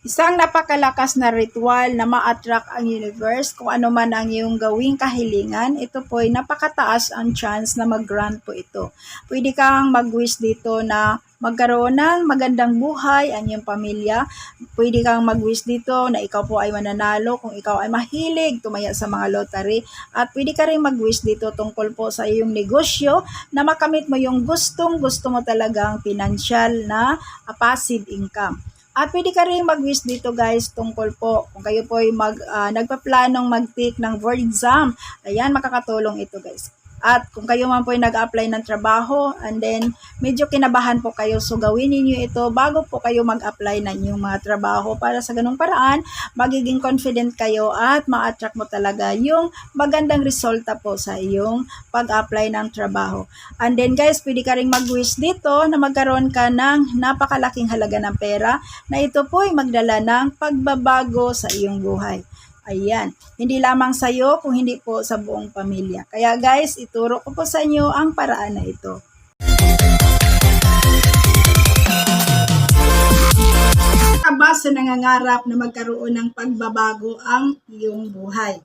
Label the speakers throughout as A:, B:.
A: Isang napakalakas na ritual na ma-attract ang universe kung ano man ang iyong gawing kahilingan. Ito po ay napakataas ang chance na mag-grant po ito. Pwede kang mag-wish dito na magkaroon ng magandang buhay ang iyong pamilya. Pwede kang mag-wish dito na ikaw po ay mananalo kung ikaw ay mahilig tumaya sa mga lottery. At pwede ka rin mag-wish dito tungkol po sa iyong negosyo na makamit mo yung gustong gusto mo talagang financial na passive income. At pwede ka rin mag-wish dito guys tungkol po kung kayo po ay mag, ah, nagpaplanong mag-take ng board exam. Ayan, makakatulong ito guys. At kung kayo man po ay nag-apply ng trabaho and then medyo kinabahan po kayo so gawin niyo ito bago po kayo mag-apply ng inyong mga trabaho para sa ganung paraan magiging confident kayo at ma-attract mo talaga yung magandang resulta po sa iyong pag-apply ng trabaho. And then guys, pwede ka rin mag-wish dito na magkaroon ka ng napakalaking halaga ng pera na ito po ay magdala ng pagbabago sa iyong buhay. Ayan. Hindi lamang sa iyo, kung hindi po sa buong pamilya. Kaya guys, ituro ko po sa inyo ang paraan na ito. Ka ba sa nangangarap na magkaroon ng pagbabago ang iyong buhay?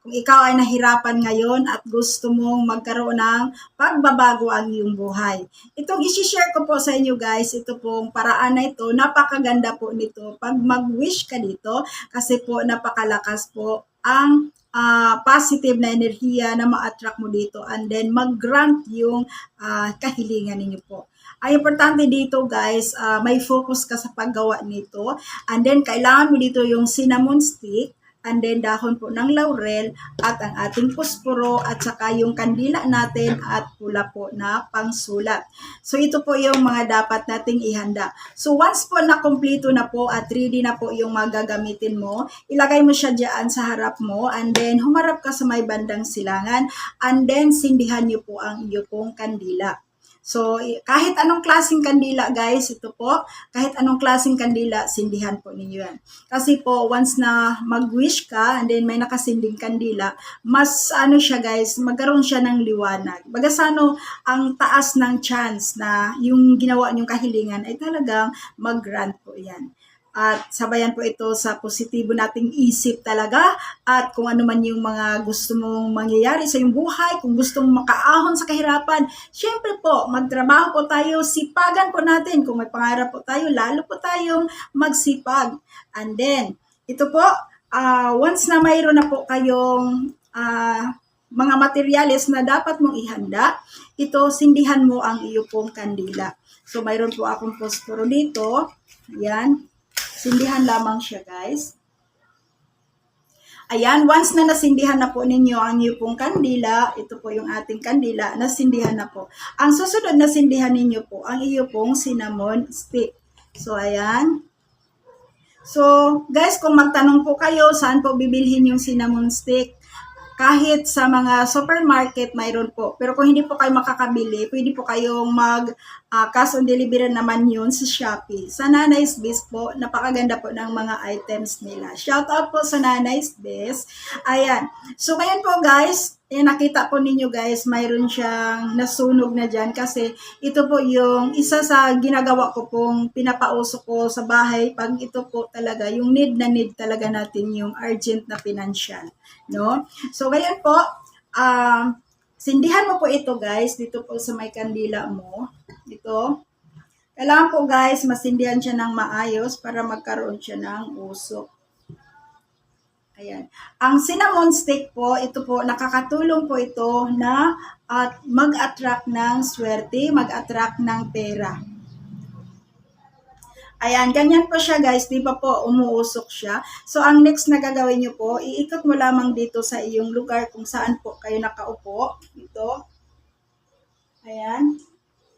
A: Kung ikaw ay nahirapan ngayon at gusto mong magkaroon ng pagbabago ang iyong buhay. Itong isi-share ko po sa inyo guys, ito pong paraan na ito, napakaganda po nito. Pag mag-wish ka dito, kasi po napakalakas po ang ah, positive na enerhiya na ma-attract mo dito and then mag-grant yung ah, kahilingan ninyo po. Ang importante dito guys, ah, may focus ka sa paggawa nito and then kailangan mo dito yung cinnamon stick and then dahon po ng laurel at ang ating posporo at saka yung kandila natin at pula po na pangsulat. So ito po yung mga dapat nating ihanda. So once po na kumpleto na po at ready na po yung magagamitin mo, ilagay mo siya diyan sa harap mo and then humarap ka sa may bandang silangan and then sindihan niyo po ang iyo pong kandila. So, kahit anong klaseng kandila, guys, ito po, kahit anong klaseng kandila, sindihan po ninyo yan. Kasi po, once na mag-wish ka, and then may nakasinding kandila, mas ano siya, guys, magkaroon siya ng liwanag. Baga sa ano, ang taas ng chance na yung ginawa niyong kahilingan ay talagang mag-grant po yan. At sabayan po ito sa positibo nating isip talaga at kung ano man yung mga gusto mong mangyayari sa iyong buhay, kung gusto mong makaahon sa kahirapan, syempre po, magtrabaho po tayo, sipagan po natin. Kung may pangarap po tayo, lalo po tayong magsipag. And then, ito po, ah, once na mayroon na po kayong ah, mga materyales na dapat mong ihanda, ito, sindihan mo ang iyo pong kandila. So, mayroon po akong posporo dito. Yan. Sindihan lamang siya, guys. Ayan, once na nasindihan na po ninyo ang iyo pong kandila, ito po yung ating kandila, nasindihan na po. Ang susunod na sindihan ninyo po, ang iyo pong cinnamon stick. So, ayan. So, guys, kung magtanong po kayo, saan po bibilhin yung cinnamon stick? Kahit sa mga supermarket, mayroon po. Pero kung hindi po kayo makakabili, pwede po kayong mag ah, cash on delivery naman yun sa Shopee. Sa Nanay's Best po, napakaganda po ng mga items nila. Shout out po sa Nanay's Best. Ayan. So, ngayon po guys, eh, nakita po ninyo guys, mayroon siyang nasunog na dyan kasi ito po yung isa sa ginagawa ko pong pinapauso ko sa bahay pag ito po talaga, yung need na need talaga natin yung urgent na financial. No? So, ngayon po, ah, sindihan mo po ito guys, dito po sa may kandila mo. Ito. Kailangan po guys, masindihan siya ng maayos para magkaroon siya ng usok. Ayan. Ang cinnamon stick po, ito po, nakakatulong po ito na at mag-attract ng swerte, mag-attract ng pera. Ayan, ganyan po siya guys, di ba po, umuusok siya. So, ang next na gagawin nyo po, iikot mo lamang dito sa iyong lugar kung saan po kayo nakaupo. Ito. Ayan.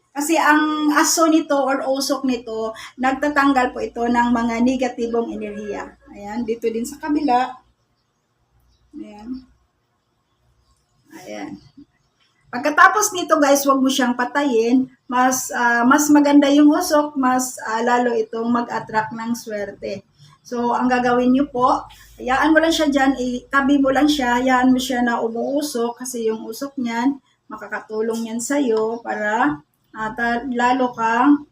A: Kasi ang aso nito or usok nito, nagtatanggal po ito ng mga negatibong enerhiya. Ayan, dito din sa kabila. Ayan. Ayan. Pagkatapos nito guys, wag mo siyang patayin. Mas ah, mas maganda yung usok, mas ah, lalo itong mag-attract ng swerte. So, ang gagawin niyo po, hayaan mo lang siya dyan, itabi mo lang siya, hayaan mo siya na umuusok kasi yung usok niyan, makakatulong yan sa'yo para ah, ta- lalo kang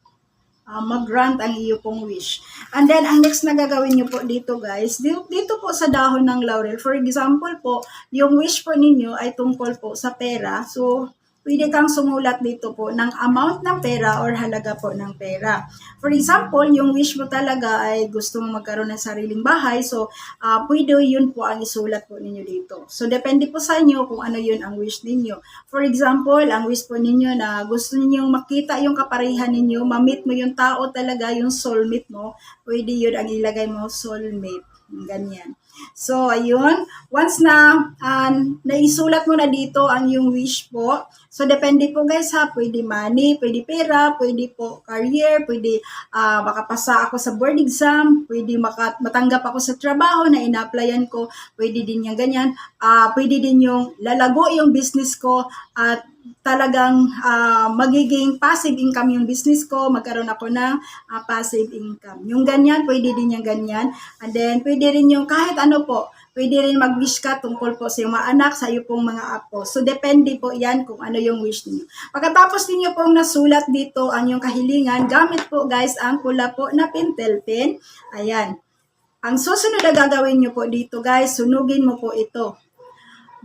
A: ah, mag-grant ang iyo pong wish. And then, ang next na gagawin nyo po dito guys, dito, dito po sa dahon ng laurel, for example po, yung wish po ninyo ay tungkol po sa pera. So, pwede kang sumulat dito po ng amount ng pera or halaga po ng pera. For example, yung wish mo talaga ay gusto mo magkaroon ng sariling bahay, so ah, pwede yun po ang isulat po ninyo dito. So depende po sa inyo kung ano yun ang wish ninyo. For example, ang wish po ninyo na gusto ninyong makita yung kaparehan ninyo, ma-meet mo yung tao talaga, yung soulmate mo, pwede yun ang ilagay mo soulmate. Ganyan. So, ayun. Once na ah, naisulat mo na dito ang yung wish po, so depende po guys ha, pwede money, pwede pera, pwede po career, pwede ah, makapasa ako sa board exam, pwede maka, matanggap ako sa trabaho na ina-applyan ko, pwede din yung ganyan, Ah, pwede din yung lalago yung business ko at talagang ah, magiging passive income yung business ko, magkaroon ako ng ah, passive income. Yung ganyan, pwede din yung ganyan. And then, pwede rin yung kahit ano po, pwede rin mag-wish ka tungkol po sa iyong mga anak, sa iyo pong mga apo. So, depende po yan kung ano yung wish niyo. Pagkatapos ninyo pong nasulat dito ang yung kahilingan, gamit po guys ang pula po na pentel pen. Ayan. Ang susunod na gagawin nyo po dito guys, sunugin mo po ito.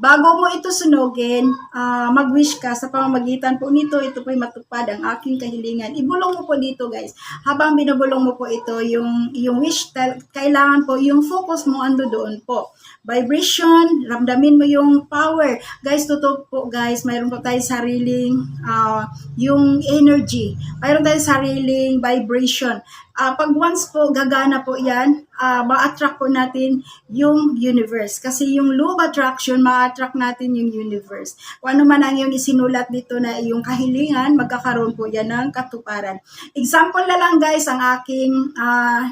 A: Bago mo ito sunugin, ah, mag-wish ka sa pamamagitan po nito, ito po'y matupad ang aking kahilingan. Ibulong mo po dito guys. Habang binubulong mo po ito, yung, yung wish, kailangan po, yung focus mo ando doon po. Vibration, ramdamin mo yung power. Guys, totoo po guys, mayroon po tayo sariling ah, yung energy. Mayroon tayo sariling vibration. Ah, pag once po gagana po yan, ah, ma-attract po natin yung universe. Kasi yung law of attraction, ma-attract natin yung universe. Kung ano man ang yung isinulat dito na yung kahilingan, magkakaroon po yan ng katuparan. Example na lang guys, ang aking ah,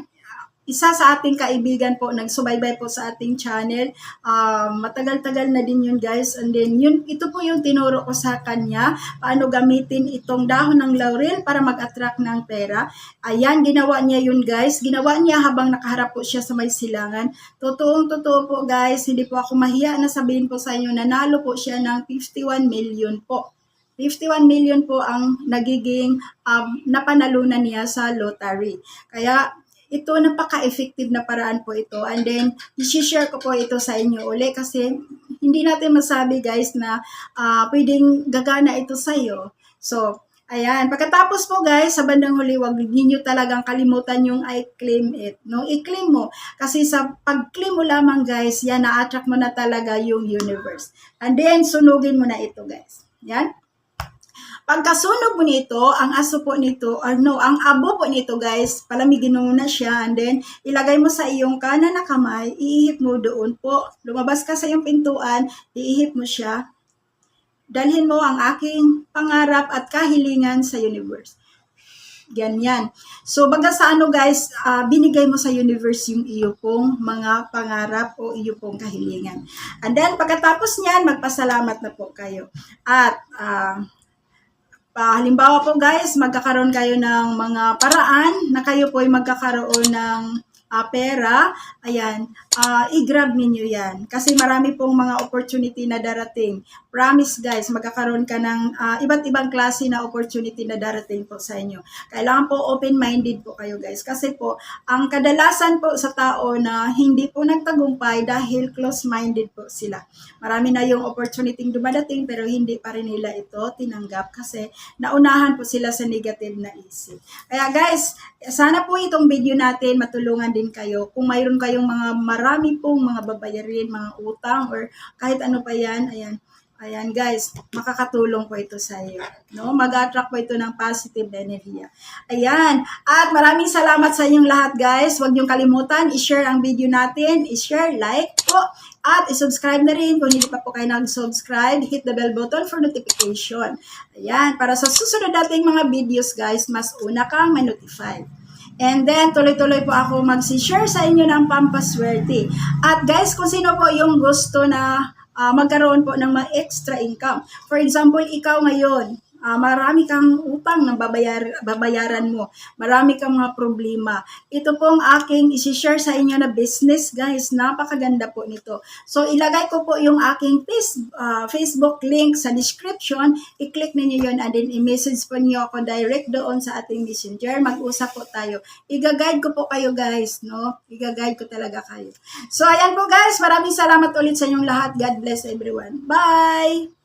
A: isa sa ating kaibigan po, nagsubaybay po sa ating channel. Ah, matagal-tagal na din yun guys. And then, yun, ito po yung tinuro ko sa kanya. Paano gamitin itong dahon ng laurel para mag-attract ng pera. Ayan, ginawa niya yun guys. Ginawa niya habang nakaharap po siya sa may silangan. Totoong totoo po guys, hindi po ako mahiya na sabihin po sa inyo, nanalo po siya ng 51 million po. 51 million po ang nagiging um, napanalunan niya sa lottery. Kaya ito napaka-effective na paraan po ito. And then, i-share ko po ito sa inyo uli kasi hindi natin masabi guys na ah, pwedeng gagana ito sa iyo. So, ayan. Pagkatapos po guys, sa bandang huli, wag ninyo talagang kalimutan yung I claim it. No? I-claim mo. Kasi sa pag-claim mo lamang guys, yan, na-attract mo na talaga yung universe. And then, sunugin mo na ito guys. Yan. Pagkasunog mo nito, ang aso po nito, or no, ang abo po nito guys, palamigin mo muna siya and then ilagay mo sa iyong kanan na kamay, iihip mo doon po. Lumabas ka sa iyong pintuan, iihip mo siya. Dalhin mo ang aking pangarap at kahilingan sa universe. Ganyan. So, baga sa ano guys, ah, binigay mo sa universe yung iyo pong mga pangarap o iyo pong kahilingan. And then, pagkatapos niyan, magpasalamat na po kayo. At, ah, pa, halimbawa po guys, magkakaroon kayo ng mga paraan na kayo po ay magkakaroon ng ah, pera, ayan, ah, i-grab ninyo yan. Kasi marami pong mga opportunity na darating. Promise guys, magkakaroon ka ng ah, iba't ibang klase na opportunity na darating po sa inyo. Kailangan po open-minded po kayo guys. Kasi po, ang kadalasan po sa tao na hindi po nagtagumpay dahil close-minded po sila. Marami na yung opportunity dumadating pero hindi pa rin nila ito tinanggap kasi naunahan po sila sa negative na isip. Kaya guys, sana po itong video natin matulungan din kayo. Kung mayroon kayong mga marami pong mga babayarin, mga utang or kahit ano pa yan, ayan. Ayan guys, makakatulong po ito sa iyo. No? Mag-attract po ito ng positive energy. Ayan. At maraming salamat sa inyong lahat guys. Huwag niyong kalimutan, i-share ang video natin, i-share, like po, at i-subscribe na rin kung hindi pa po kayo nag-subscribe. Hit the bell button for notification. Ayan. Para sa susunod nating mga videos guys, mas una kang ma-notify. And then, tuloy-tuloy po ako mag-share sa inyo ng pampaswerte. At guys, kung sino po yung gusto na ah, magkaroon po ng mga extra income. For example, ikaw ngayon, Ah, marami kang utang na babayar, babayaran mo. Marami kang mga problema. Ito pong aking isi-share sa inyo na business, guys. Napakaganda po nito. So, ilagay ko po yung aking ah, Facebook link sa description. I-click ninyo yun and then i-message po niyo ako direct doon sa ating messenger. Mag-usap po tayo. Iga-guide ko po kayo, guys, no? Iga-guide ko talaga kayo. So, ayan po, guys. Maraming salamat ulit sa inyong lahat. God bless everyone. Bye!